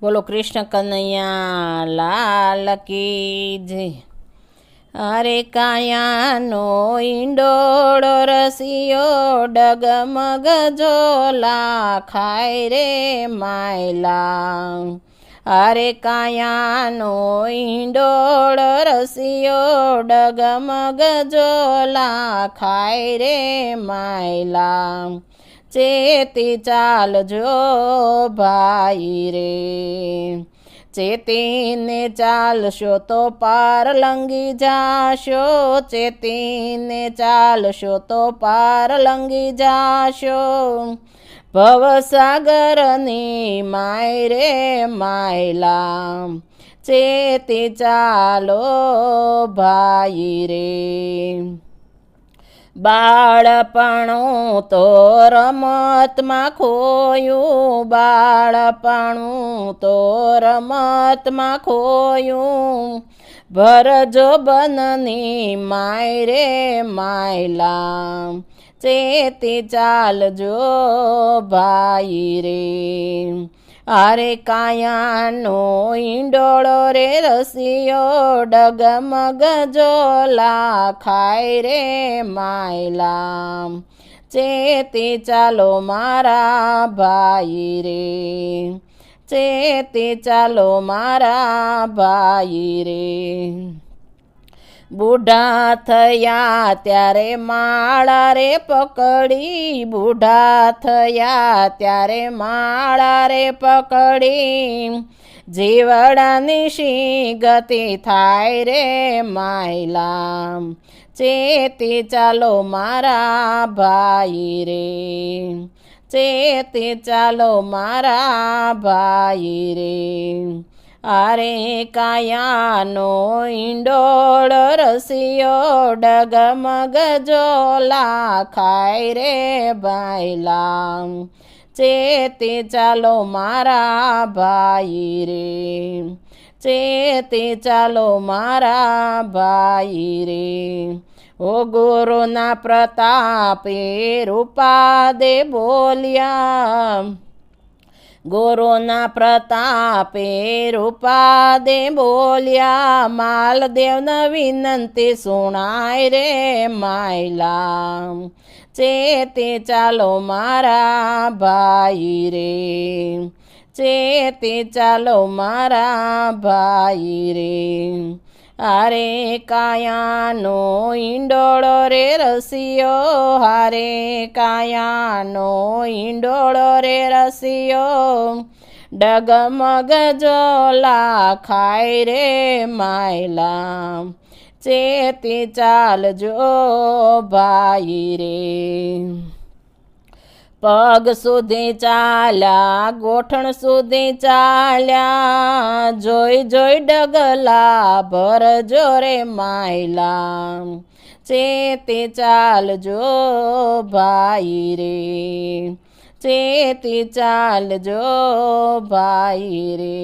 બોલો કૃષ્ણ કનૈયા, લાલ કી જય. અરે કાયાનો ઈંડોળો રસિયો ડગમગ જોલા ખાય રે માયલા. અરે કાયાનો ઈંડોળો રસિયો ડગમગ જોલા ખાય રે માયલા. ચેતી ચાલજો ભાઈ રે. ચેતીને ચાલશો તો પાર લંગી જાશો. ચેતીને ચાલશો તો પાર લંગી જાશો. ભવસાગરની માય રે માયલા. ચેતી ચાલો ભાઈ રે. બાળપણું તો રમતમાં ખોયું, બાળપણું તો રમતમાં ખોયું. ભરજો બનની માય રે માયલા, ચેતી ચાલજો ભાઈ રે. અરે કાયાનો ઈંડોળો રે રસિયો, ડગમગ જોલા ખાય રે માયલા ચેતી ચાલો મારા ભાઈ રે. ચેતી ચાલો મારા ભાઈ રે. બુઢા થયા ત્યારે માળા રે પકડી, બુઢા થયા ત્યારે માળા રે પકડી. જીવડાની શી ગતિ થાય રે માયલા, ચેતી ચાલો મારા ભાઈ રે. ચેતી ચાલો મારા ભાઈ રે. અરે કાયાનો ઈંડોળ રસિયો ડગમગ જોલા ખાય રે ભાઈલા ચેતે ચાલો મારા ભાઈ રે. ચેતે ચાલો મારા ભાઈ રે. ઓ ગુરુના પ્રતાપે રૂપા દે બોલ્યા. ગોરોના પ્રતાપે રૂપા દે બોલ્યા, માલદેવન વિનંતી સુણાય રે માયલા, ચેતે ચાલો મારા ભાઈ રે, ચેતે ચાલો મારા ભાઈ રે. હારે કાયાનો ઈંડોળો રે રસિયો, હારે કાયાનો ઈંડોળો રે રસિયો. ડગમગ જોલા ખાય રે માયલા, ચેતી ચાલજો ભાઈ રે. પગ સુધી ચાલ્યા, ગોઠણ સુધી ચાલ્યા, જોઈ જોઈ ડગલા ભર જોરે માયલા. ચેતી ચાલજો ભાઈ રે ચેતી ચાલજો ભાઈ રે.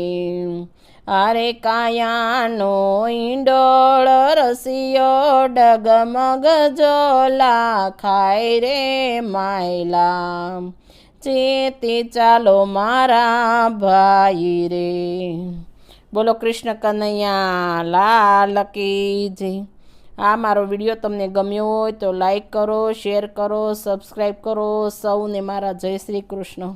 અરે કાયાનો ઈંડોળ રસિયો ડગમગ જોલા ખાય રે માયલા ચેતી ચાલો મારા ભાઈ રે. બોલો કૃષ્ણ કનૈયા લાલ કી આ મારો વીડિયો તમને ગમ્યો હોય તો લાઈક કરો, શેર કરો, સબસ્ક્રાઈબ કરો. સૌને મારા જય શ્રી કૃષ્ણ.